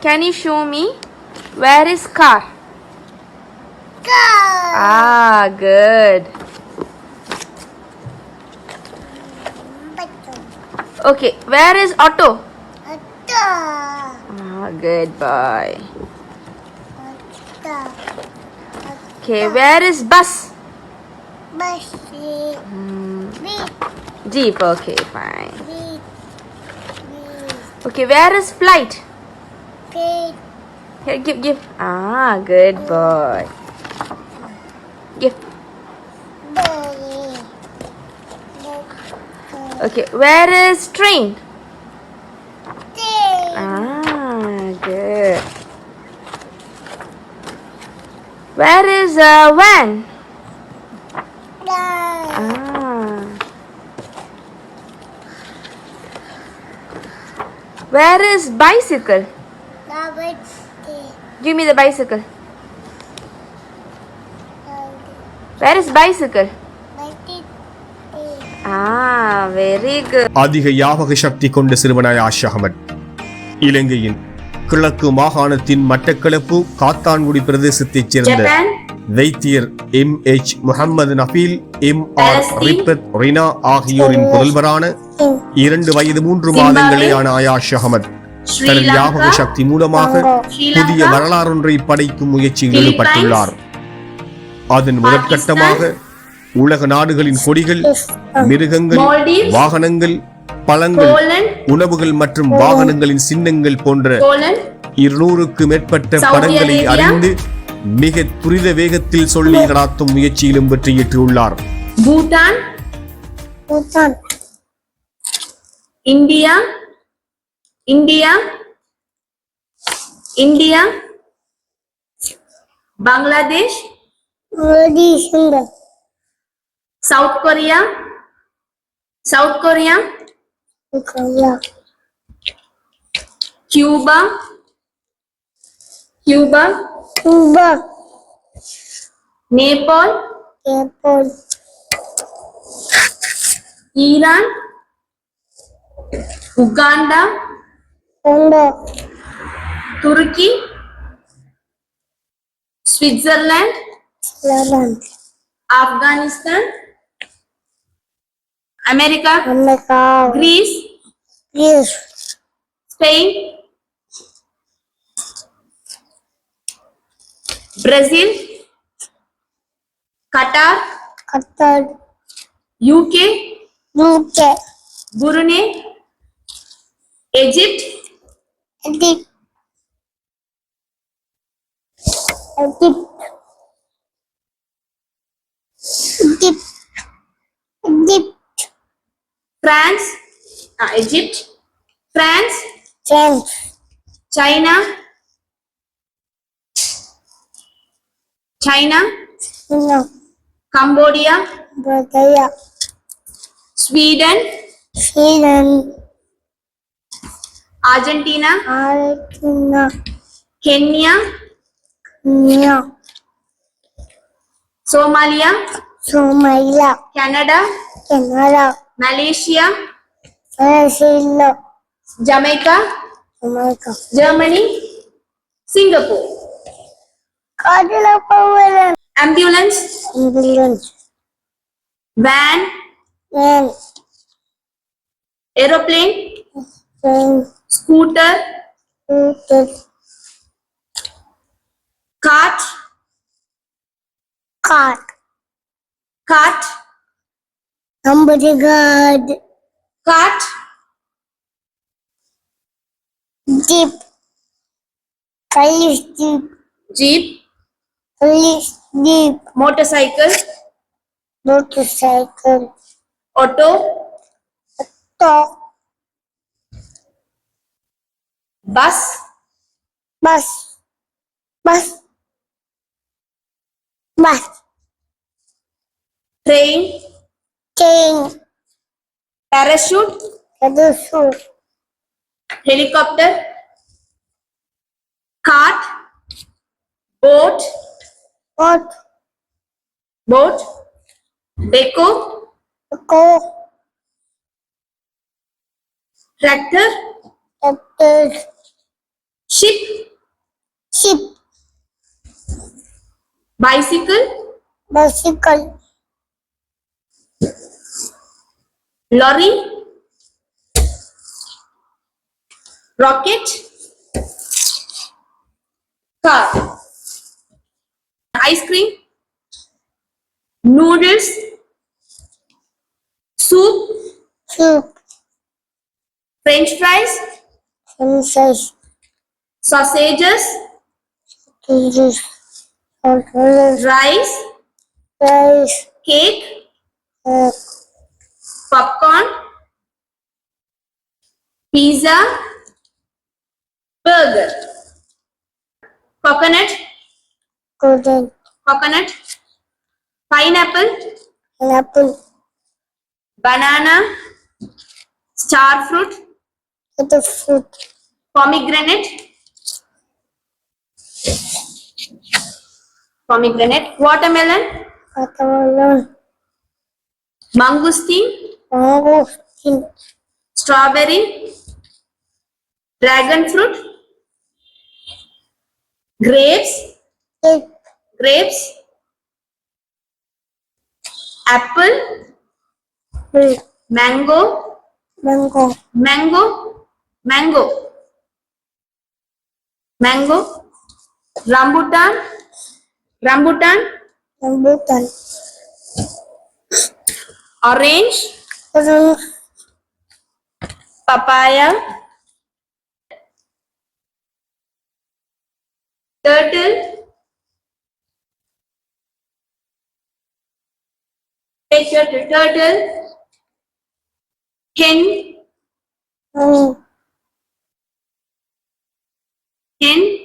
Can you show me? Where is car? Car. Ah, good. Okay, where is auto? A dog. Ah, good boy. A dog. Okay, where is bus? Bus. Beep. Jeep, okay, fine. Okay, where is flight? Here, give, give. Ah, good boy. Give. Okay, where is train? Tail. Ah, good. Where is uh, van? Dog. Ah. Where is bicycle? Give me the bicycle. Where is bicycle? Ah, very good. அதிக ஞாபக சக்தி கொண்ட சிறுவனாய் ash Ahmad. இலங்கையின் கிழக்கு மாகாணத்தின் மட்டக்களப்பு காத்தான்குடி பிரதேசத்தைச் சேர்ந்த Japan, வைத்தியர் M H Mohamed Nabeel M R Rifath Rina ஆகியோரின் புதல்வரான இரண்டு வயது மூன்று மாதங்களேயான ஆயாஷ் அகமது தனது ஞாபக சக்தி மூலமாக புதிய வரலாறொன்றை படைக்கும் முயற்சியில் ஈடுபட்டுள்ளார் அதன் முதற்கட்டமாக உலக நாடுகளின் கொடிகள் மிருகங்கள் வாகனங்கள் பழங்கள் உணவுகள் மற்றும் வாகனங்களின் சின்னங்கள் போன்ற இருநூறுக்கு மேற்பட்ட படங்களை. அறிந்து மிக துரித வேகத்தில் சொல்லி நடாத்தும் முயற்சியிலும் வெற்றியேற்றுள்ளார் Bhutan, Bhutan. India, India, India, Bangladesh, Rudy Single. South Korea, South Korea, Korea. Cuba, Cuba, Cuba. Nepal, Nepal. Iran, Uganda, Congo Turki Switzerland Afghanistan America America Greece Greece Spain Brazil Qatar Qatar UK UK Brunei Egypt Egypt, Egypt, Egypt, Egypt, France. Uh, Egypt. France. France China. China. No. Cambodia. Cambodia. Sweden. Sweden. Argentina Argentina Kenya Kenya Somalia Somalia Canada Canada Malaysia Malaysia Jamaica Jamaica Germany Singapore कादला ambulance ambulance van van aeroplane scooter, the cart, cart. cart, Somebody got cart, jeep. Police jeep. jeep, Police jeep. motorcycle, Motorcycle. auto, Dog. Bus. Bus. Bus. Bus. Train. Train. Parachute. Parachute. Helicopter. Cart. Boat. Boat. Boat. Deco. Deco. Tractor. Tractor. Ship, ship, bicycle, bicycle, lorry, rocket, car, ice cream, noodles, soup, soup, french fries, princess, sausages, sausages, rice, rice, cake, egg, popcorn, pizza, burger, coconut, golden, coconut, pineapple, apple, banana, star fruit, the fruit, pomegranate, pomegranate, watermelon, watermelon, mangosteen, mango, skin, strawberry, dragon fruit, grapes, cake, grapes, apple, mango, mango, mango, mango, mango, rambutan, rambutan, rambutan, orange, orange, papaya, turtle, take turtle, turtle, hen, honey, hen,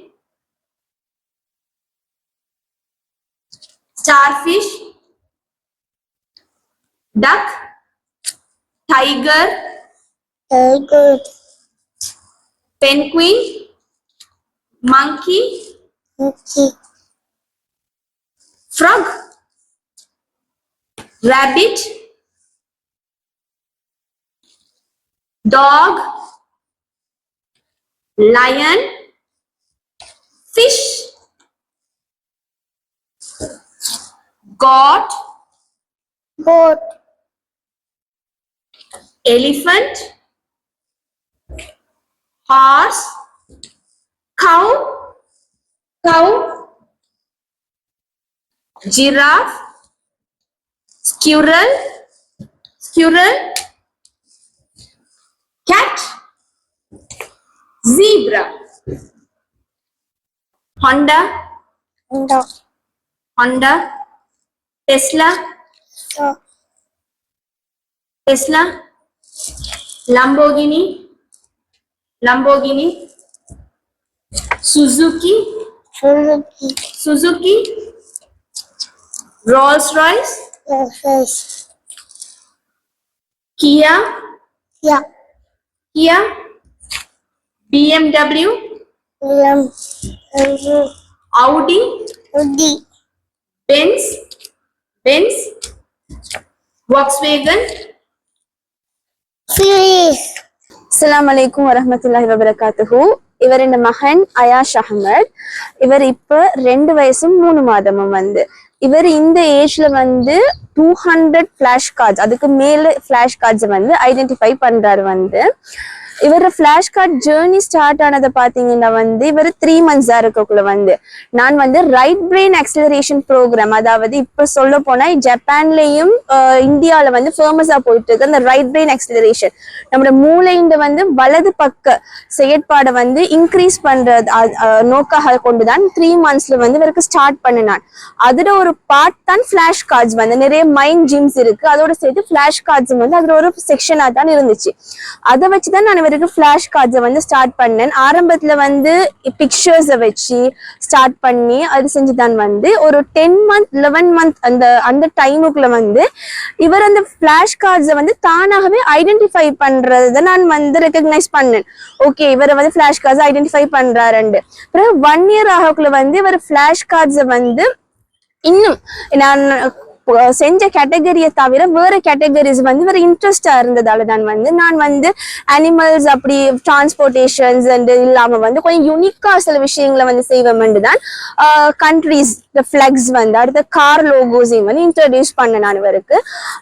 starfish, duck, tiger, good, penguin, monkey, monkey, frog, rabbit, dog, lion, fish, goat, goat, elephant, horse, cow, cow, giraffe, squirrel, squirrel, cat, zebra, Honda, dog, Honda, Tesla Tesla Lamborghini Lamborghini Suzuki Suzuki Rolls Royce Kia Kia BMW BMW Audi Audi Benz Volkswagen, Furious, அஸ்ஸலாமு அலைக்கும் வரஹ்மத்துல்லாஹி வபரகாத்துஹு இவர் இந்த மகன் Ayyash Ahmed. இவர் இப்ப ரெண்டு வயசும் மூணு மாதமும் வந்து. இவர் இந்த ஏஜ்ல வந்து டூ ஹண்ட்ரட் ஃபிளாஷ் கார்ட்ஸ் அதுக்கு மேல ஃபிளாஷ் கார்ட்ஸ் வந்து ஐடென்டிஃபை பண்றாரு வந்து. இவர் ஃபிளாஷ் கார்ட் ஜேர்னி ஸ்டார்ட் ஆனதை பாத்தீங்கன்னா வந்து இவர் த்ரீ மந்த்ஸ் தான் இருக்கக்குள்ள வந்து. நான் வந்து ரைட் பிரெயின் அக்சலரேஷன் ப்ரோக்ராம் அதாவது இப்போ சொல்ல போனால் ஜப்பான்லேயும் இந்தியாவில் இந்தியால வந்து ஃபேமஸாக போயிட்டு இருக்கு அந்த ரைட் பிரெயின் அக்சலரேஷன் நம்மளோட மூளைண்ட வந்து வலது பக்க செயற்பாடை வந்து இன்க்ரீஸ் பண்றது நோக்காக கொண்டு தான் த்ரீ மந்த்ஸ்ல வந்து இவருக்கு ஸ்டார்ட் பண்ணினான். அதோட ஒரு பார்ட் தான் ஃபிளாஷ் கார்ட்ஸ் வந்து. நிறைய மைண்ட் ஜிம்ஸ் இருக்கு. அதோட சேர்த்து ஃபிளாஷ் கார்ட்ஸும் வந்து அதில் ஒரு செக்ஷனாக தான் இருந்துச்சு. அதை வச்சு தான் நான் பிறகு ஃபிளாஷ் கார்ட்ஸை வந்து ஸ்டார்ட் பண்ணேன். ஆரம்பத்தில் வந்து பிக்சர்ஸை வச்சு ஸ்டார்ட் பண்ணி அது செஞ்சு தான் வந்து ஒரு டென் மந்த் லெவன் மந்த் அந்த அந்த டைமுக்குள்ள வந்து இவர் அந்த ஃபிளாஷ் கார்ட்ஸை வந்து தானாகவே ஐடென்டிஃபை பண்ணுறதை நான் வந்து ரெக்கக்னைஸ் பண்ணேன். ஓகே இவரை வந்து ஃபிளாஷ் கார்ட்ஸ் ஐடென்டிஃபை பண்ணுறாருண்டு பிறகு ஒன் இயர் ஆகக்குள்ள வந்து இவர் ஃபிளாஷ் கார்ட்ஸை வந்து இன்னும் நான் செஞ்ச கேட்டகரியை தவிர வேற கேட்டகரிஸ் வந்து வேற இன்ட்ரெஸ்டா இருந்ததால தான் வந்து நான் வந்து அனிமல்ஸ் அப்படி டிரான்ஸ்போர்டேஷன்ஸ் அண்ட் இல்லாம வந்து கொஞ்சம் யூனிக்கா சில விஷயங்களை வந்து செய்வேன் தான் கண்ட்ரிஸ் ஃபிளக்ஸ் வந்து அடுத்த கார் லோகோஸையும் வந்து இன்ட்ரடியூஸ் பண்ண நான் இவருக்கு.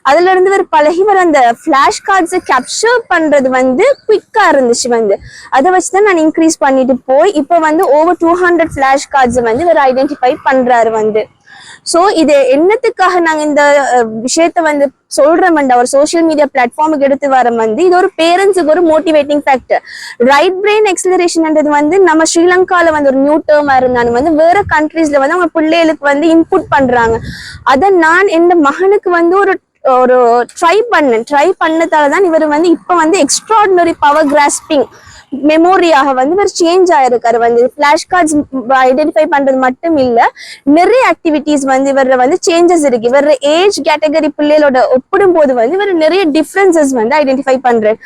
அதுல இருந்து ஒரு பழகிவர் அந்த ஃபிளாஷ் கார்ட்ஸை கேப்சர் பண்றது வந்து குயிக்கா இருந்துச்சு வந்து. அதை வச்சு தான் நான் இன்க்ரீஸ் பண்ணிட்டு போய் இப்போ வந்து ஓவர் டூ ஹண்ட்ரட் ஃபிளாஷ் கார்ட்ஸை வந்து இவர் ஐடென்டிஃபை பண்றாரு வந்து. சோ இது என்னத்துக்காக நாங்க இந்த விஷயத்த வந்து சொல்றோம்டா ஒரு சோஷியல் மீடியா பிளாட்ஃபார்முக்கு எடுத்து வர வந்து இது ஒரு பேரண்ட்ஸுக்கு ஒரு மோட்டிவேட்டிங் ஃபேக்டர் ரைட் பிரெயின் எக்ஸலரேஷன்ன்றது வந்து நம்ம ஸ்ரீலங்கால வந்து ஒரு நியூ டேர்மா இருந்தாலும் வந்து வேற கண்ட்ரீஸ்ல வந்து அவங்க பிள்ளைகளுக்கு வந்து இன்புட் பண்றாங்க. அதை நான் என் மகனுக்கு வந்து ஒரு ஒரு ட்ரை பண்ணேன். ட்ரை பண்ணதால தான் இவர் வந்து இப்ப வந்து எக்ஸ்ட்ராடினரி பவர் கிராஸ்பிங் மெமோரியாக வந்து இவர் சேஞ்ச் ஆயிருக்காரு வந்து ஃபிளாஷ் கார்ட்ஸ் ஐடென்டிஃபை பண்றது மட்டும் இல்ல நிறைய ஆக்டிவிட்டீஸ் வந்து இவர வந்து சேஞ்சஸ் இருக்கு. இவர் ஏஜ் கேட்டகரி பிள்ளைகளோட ஒப்பிடும் போது வந்து இவர் நிறைய டிஃப்ரென்சஸ் வந்து ஐடென்டிஃபை பண்றேன்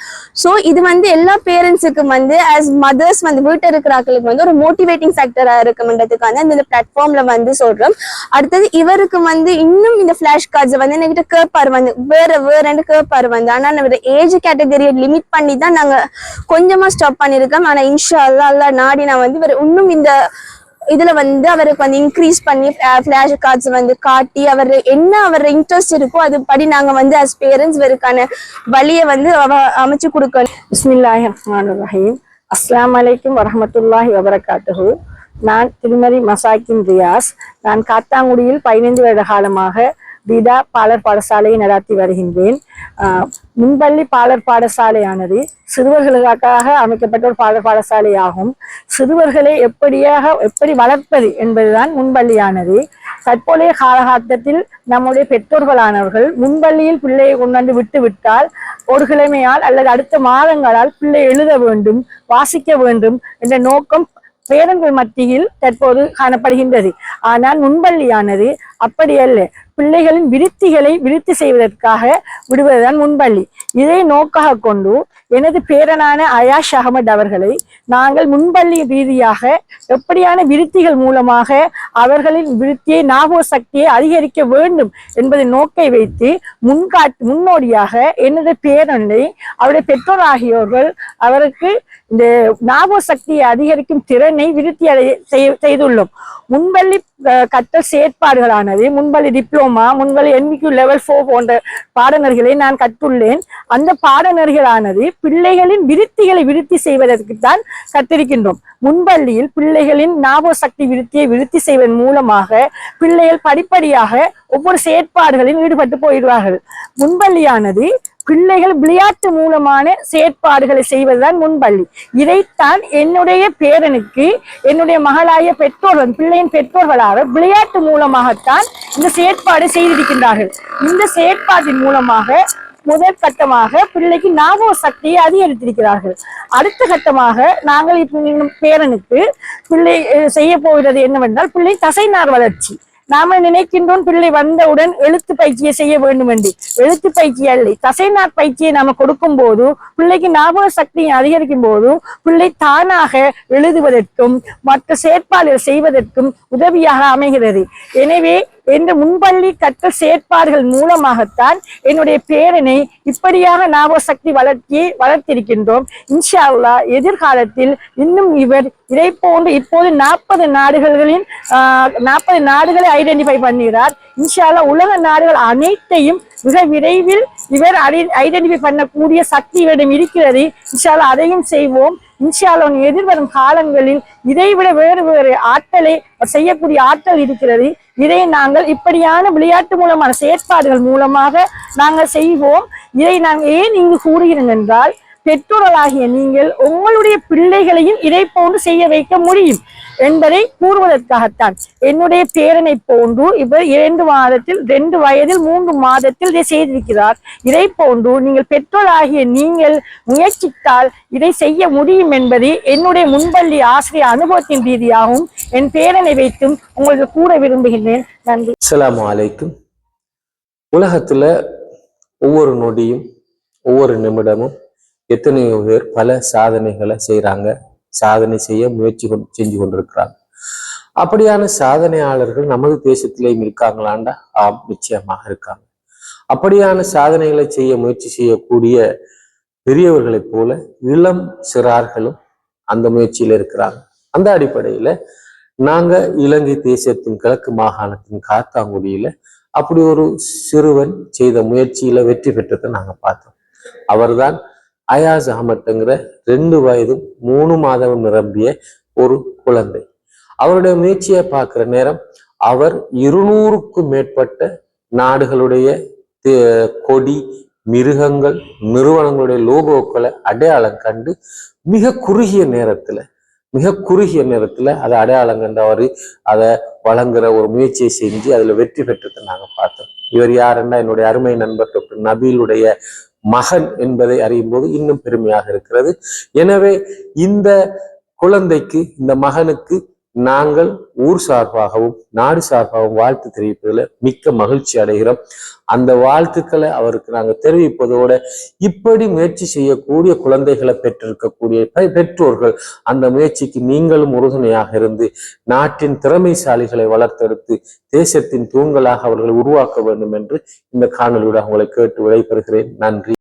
சோ இது வந்து எல்லா பேரண்ட்ஸுக்கும் வந்து ஆஸ் மதர்ஸ் வந்து வீட்டில் இருக்கிறாக்களுக்கு வந்து ஒரு மோட்டிவேட்டிங் ஃபேக்டரா இருக்கும்ன்றதுக்காக இந்த பிளாட்ஃபார்ம்ல வந்து சொல்றோம். அடுத்தது இவருக்கு வந்து இன்னும் இந்த ஃபிளாஷ் கார்ட்ஸ் வந்து என்கிட்ட கேப்பார் வந்து வேற வேறன்னு கேட்பாரு வந்து. ஆனா நம்ம ஏஜ் கேட்டகரியை லிமிட் பண்ணி தான் நாங்க கொஞ்சமா ஸ்டாப் பண்ணிருக்கோம் ஆனா இன்ஷா அல்லா அல்லா நாடி நான் வந்து இவர் இன்னும் இந்த இதுல வந்து அவருக்கு வந்து இன்க்ரீஸ் பண்ணி ஃபிளாஷ் கார்ட்ஸ் வந்து காட்டி அவர் என்ன அவர் இன்ட்ரெஸ்ட் இருக்கோ அது படி நாங்க வந்து அஸ் பேரண்ட்ஸ் இவருக்கான வழியை வந்து அவ- அமைச்சு கொடுக்கணும். பிஸ்மில்லாஹி ரஹ்மான் ரஹீம். அஸ்லாம் அலைக்கும் வரமத்துல்லாஹி வபரகாத்துஹு. நான் திருமதி மசாக்கின் ரியாஸ். நான் காத்தாங்குடியில் பதினைந்து வருட காலமாக பிதா பாலர் பாடசாலையை நடத்தி வருகின்றேன். முன்பள்ளி பாலர் பாடசாலையானது சிறுவர்களுக்காக அமைக்கப்பட்ட ஒரு பாலர் பாடசாலை ஆகும் சிறுவர்களை எப்படியாக எப்படி வளர்ப்பது என்பதுதான் முன்பள்ளியானது. தற்போதைய காலகட்டத்தில் நம்முடைய பெற்றோர்களானவர்கள் முன்பள்ளியில் பிள்ளையை கொண்டாந்து விட்டு விட்டால் ஒரு கிழமையால் அல்லது அடுத்த மாதங்களால் பிள்ளை எழுத வேண்டும் வாசிக்க வேண்டும் என்ற நோக்கம் பேரன்கள் மத்தியில் தற்போது காணப்படுகின்றது. ஆனால் முன்பள்ளியானது அப்படி அல்ல பிள்ளைகளின் விருத்திகளை விருத்தி செய்வதற்காக விடுவதுதான் முன்பள்ளி இதை நோக்காக கொண்டு எனது பேரனான அயாஷ் அகமது அவர்களை நாங்கள் முன்பள்ளி ரீதியாக எப்படியான விருத்திகள் மூலமாக அவர்களின் விருத்தியை ஞாபக சக்தியை அதிகரிக்க வேண்டும் என்பதை நோக்கை வைத்து முன்காட்டு முன்னோடியாக எனது பேரனை அவருடைய பெற்றோர் ஆகியோர்கள் அவருக்கு இந்த ஞாபக சக்தியை அதிகரிக்கும் திறனை விருத்தி அடைய செய்- செய்துள்ளோம். முன்பள்ளி கற்றல் செயற்பாடுகளானது முன்பள்ளி டிப்ளோமா முன்பள்ளி என்விக்யூ லெவல் ஃபோர் போன்ற பாடநெறிகளை நான் கற்றுள்ளேன். அந்த பாடநெறிகளானது பிள்ளைகளின் விருத்திகளை விருத்தி செய்வதற்கு தான் கற்றிருக்கின்றோம். முன்பள்ளியில் பிள்ளைகளின் ஞாபக சக்தி விருத்தியை விருத்தி செய்வதன் மூலமாக பிள்ளைகள் படிப்படியாக ஒவ்வொரு செயற்பாடுகளில் ஈடுபட்டு போயிடுவார்கள். முன்பள்ளியானது பிள்ளைகள் விளையாட்டு மூலமான செயற்பாடுகளை செய்வதுதான் முன்பள்ளி. இதைத்தான் என்னுடைய பேரனுக்கு என்னுடைய மகளாய பெற்றோர்கள் பிள்ளையின் பெற்றோர்களாக விளையாட்டு மூலமாகத்தான் இந்த செயற்பாடு செய்திருக்கின்றார்கள். இந்த செயற்பாட்டின் மூலமாக முதல் கட்டமாக பிள்ளைக்கு ஞாபக சக்தியை அதிகரித்திருக்கிறார்கள். அடுத்த கட்டமாக நாங்கள் இப்ப பேரனுக்கு பிள்ளை செய்ய போகிறது என்னவென்றால் பிள்ளை தசைநார் வளர்ச்சி. நாம நினைக்கின்றோம் பிள்ளை வந்தவுடன் எழுத்து பயிற்சியை செய்ய வேண்டும் என்று எழுத்து பயிற்சி அல்ல தசைநார் பயிற்சியை நாம கொடுக்கும் போது பிள்ளைக்கு ஞாபக சக்தியை அதிகரிக்கும் போது பிள்ளை தானாக எழுதுவதற்கும் மற்ற செயற்பாடுகள் செய்வதற்கும் உதவியாக அமைகிறது. எனவே என்ற முன்பள்ளி கற்றல் செயற்பாடுகள் மூலமாகத்தான் என்னுடைய பேரனை இப்படியாக ஞாபகசக்தி சக்தி வளர்த்திருக்கின்றோம். இன்ஷா எதிர்காலத்தில் இன்னும் இவர் இதை போன்று இப்போது நாற்பது நாடுகளின் நாற்பது நாடுகளை ஐடென்டிஃபை பண்ணுகிறார். இன்ஷால்லா உலக நாடுகள் அனைத்தையும் மிக விரைவில் இவர் ஐடென்டிஃபை பண்ணக்கூடிய சக்தி இவரிடம் இருக்கிறது. இன்ஷால்லா அதையும் செய்வோம். இன்ஷா எதிர்வரும் காலங்களில் இதைவிட வேறு வேறு ஆற்றலை செய்யக்கூடிய ஆற்றல் இருக்கிறது. இதை நாங்கள் இப்படியான விளையாட்டு மூலமான செயற்பாடுகள் மூலமாக நாங்கள் செய்வோம். இதை நாங்கள் ஏன் இங்கு கூறுகிறேன் என்றால் பெற்றோர்களாகிய நீங்கள் உங்களுடைய பிள்ளைகளையும் இதை போன்று செய்ய வைக்க முடியும் என்பதை கூறுவதற்காகத்தான். என்னுடைய பேரனை போன்று இவர் இரண்டு மாதத்தில் ரெண்டு வயதில் மூன்று மாதத்தில் இதை செய்திருக்கிறார். இதை போன்று நீங்கள் பெற்றோராகிய நீங்கள் முயற்சித்தால் இதை செய்ய முடியும் என்பதை என்னுடைய முன்பள்ளி ஆசிரியர் அனுபவத்தின் ரீதியாகவும் என் பேரனை வைத்தும் உங்களுக்கு கூற விரும்புகின்றேன். நன்றி. அஸ்ஸலாமு அலைக்கும். உலகத்துல ஒவ்வொரு நொடியும் ஒவ்வொரு நிமிடமும் எத்தனையோ பேர் பல சாதனைகளை செய்கிறாங்க சாதனை செய்ய முயற்சி கொண்டு செஞ்சு கொண்டிருக்கிறாங்க. அப்படியான சாதனையாளர்கள் நமது தேசத்திலேயும் இருக்காங்களாண்டா? ஆம் நிச்சயமாக இருக்காங்க. அப்படியான சாதனைகளை செய்ய முயற்சி செய்யக்கூடிய பெரியவர்களைப் போல இளம் சிறார்களும் அந்த முயற்சியில இருக்கிறாங்க. அந்த அடிப்படையில நாங்க இலங்கை தேசத்தின் கிழக்கு மாகாணத்தின் காத்தாங்குடியில அப்படி ஒரு சிறுவன் செய்த முயற்சியில வெற்றி பெற்றதை நாங்க பார்த்தோம். அவர்தான் அயாஸ் அகமட்டுங்கிற ரெண்டு வயதும் மூணு மாதமும் நிரம்பிய ஒரு குழந்தை. அவருடைய முயற்சியை பார்க்கிற நேரம் அவர் இருநூறுக்கும் மேற்பட்ட நாடுகளுடைய கொடி மிருகங்கள் நிறுவனங்களுடைய லோகோக்களை அடையாளம் கண்டு மிக குறுகிய நேரத்துல மிக குறுகிய நேரத்துல அதை அடையாளம் கண்டு அவர் அதை வழங்குற ஒரு முயற்சியை செஞ்சு அதுல வெற்றி பெற்றதை நாங்க பார்த்தோம். இவர் யாருன்னா என்னுடைய அருமை நண்பர் டாக்டர் நபீலுடைய மகன் என்பதை அறியும் போது இன்னும் பெருமையாக இருக்கிறது. எனவே இந்த குழந்தைக்கு இந்த மகனுக்கு நாங்கள் ஊர் சார்பாகவும் நாடு சார்பாகவும் வாழ்த்து தெரிவிப்பதில் மிக்க மகிழ்ச்சி அடைகிறோம். அந்த வாழ்த்துக்களை அவருக்கு நாங்கள் தெரிவிப்பதோட இப்படி முயற்சி செய்யக்கூடிய குழந்தைகளை பெற்றிருக்கக்கூடிய பெற்றோர்கள் அந்த முயற்சிக்கு நீங்களும் உறுதுணையாக இருந்து நாட்டின் திறமைசாலிகளை வளர்த்தெடுத்து தேசத்தின் தூண்களாக அவர்களை உருவாக்க வேண்டும் என்று இந்த காணொலியோட உங்களை கேட்டு விடைபெறுகிறேன். நன்றி.